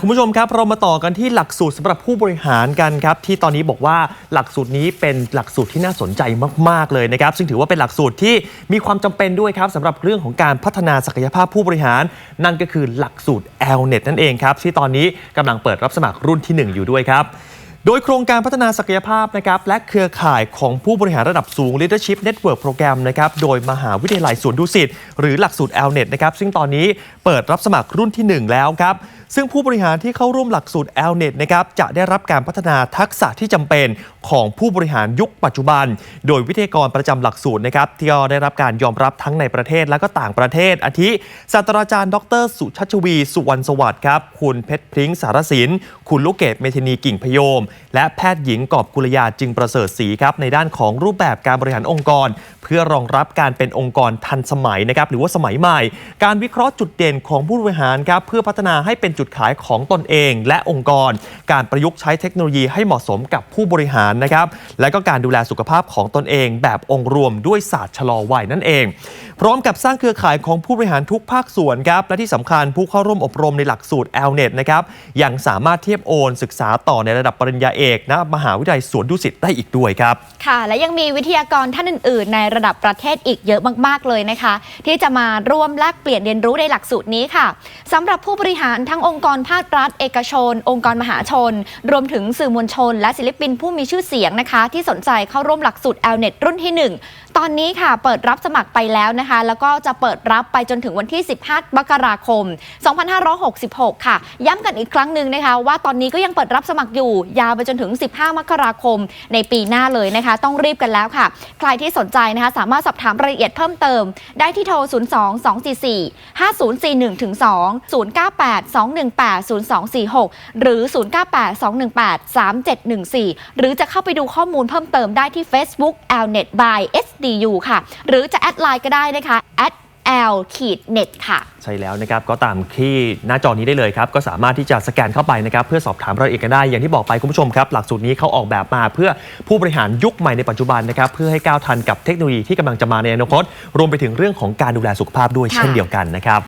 คุณผู้ชมครับเรามาต่อกันที่หลักสูตรสำหรับผู้บริหารกันครับที่ตอนนี้บอกว่าหลักสูตรนี้เป็นหลักสูตรที่น่าสนใจมาก ๆ เลยนะครับ ซึ่งถือว่าเป็นหลักสูตรที่มีความจำเป็นด้วยครับสำหรับเรื่องของการพัฒนาศักยภาพผู้บริหาร นั่นก็คือหลักสูตร LNET นั่นเองครับที่ตอนนี้กำลังเปิดรับสมัครรุ่นที่ 1 อยู่ด้วยครับ โดยโครงการพัฒนาศักยภาพนะครับและเครือข่ายของผู้บริหารระดับสูง Leadership Network Program นะครับโดยมหาวิทยาลัยสวนดุสิตหรือหลักสูตร LNET นะครับซึ่งตอนนี้เปิดรับสมัครรุ่นที่ 1 แล้วครับซึ่งผู้บริหารที่เข้าร่วมหลักสูตร LNET นะครับจะได้รับการพัฒนาทักษะที่จำเป็น ของผู้บริหารยุคปัจจุบัน โดยวิทยากรประจำหลักสูตรนะครับที่ก็ได้รับการยอมรับทั้งในประเทศและก็ต่างประเทศ อาทิศาสตราจารย์ ดร สุชัชวี สุวรรณสวัสดิ์ครับ คุณเพชรพริ้งสารสิน คุณลูกเกดเมธานีกิ่งพยม และแพทย์หญิงกอบกุลยาจึงประเสริฐศรีครับในด้านของรูปแบบการบริหารองค์กร เพื่อรองรับการเป็นองค์กรทันสมัยนะครับหรือว่าสมัยใหม่ การวิเคราะห์จุดเด่นของผู้บริหารครับเพื่อพัฒนาให้เป็นจุดขายของตนเอง และองค์กร การประยุกต์ใช้เทคโนโลยีให้เหมาะสมกับผู้บริหารนะครับและก็การดูแลสุขภาพของตนเอง แบบองค์รวมด้วยศาสตร์ชะลอวัยนั่นเอง พร้อมกับสร้างเครือข่ายของผู้บริหารทุกภาคส่วนครับและที่สำคัญผู้เข้าร่วมอบรมในหลักสูตร LNET นะครับยังสามารถเทียบโอนศึกษาต่อในระดับปริญญาเอกณมหาวิทยาลัยสวนดุสิตได้อีกด้วยครับค่ะ และยังมีวิทยากรท่านอื่น ๆ ในระดับประเทศอีกเยอะมาก ๆ เลยนะคะ ที่จะมาร่วมแลกเปลี่ยนเรียนรู้ในหลักสูตรนี้ค่ะสำหรับผู้บริหารทั้งองค์กรภาครัฐ เอกชน องค์กรมหาชน รวมถึงสื่อมวลชน และศิลปินผู้มีชื่อเสียงนะคะ ที่สนใจเข้าร่วมหลักสูตร LNET รุ่นที่ 1 ตอนนี้ค่ะเปิดรับสมัครไปแล้วนะคะ แล้วก็จะเปิดรับไปจนถึงวันที่ 15มกราคม 2566 ค่ะ ย้ำกันอีกครั้งหนึ่งนะคะ ว่าตอนนี้ก็ยังเปิดรับสมัครอยู่ ยาวไปจนถึง 15 มกราคม ในปีหน้าเลยนะคะ ต้องรีบกันแล้วค่ะ ใครที่สนใจนะคะ สามารถสอบถามรายละเอียดเพิ่มเติม ได้ที่โทร 02 244 5041ถึง2 098 218 0246 หรือ 098 218 3714 หรือจะเข้าไปดูข้อมูลเพิ่มเติมได้ที่ Facebook Lnet by SDU ค่ะ หรือจะแอดไลน์ก็ได้นะคะ l ขีด net ค่ะ ใช่แล้วนะครับ ก็ตามที่หน้าจอนี้ได้เลยครับ ก็สามารถที่จะสแกนเข้าไปนะครับ เพื่อสอบถามรายละเอียดกันได้ อย่างที่บอกไปคุณผู้ชมครับ หลักสูตรนี้เขาออกแบบมาเพื่อผู้บริหารยุคใหม่ในปัจจุบันนะครับ เพื่อให้ก้าวทันกับเทคโนโลยีที่กำลังจะมาในอนาคต รวมไปถึงเรื่องของการดูแลสุขภาพด้วยเช่นเดียวกันนะครับ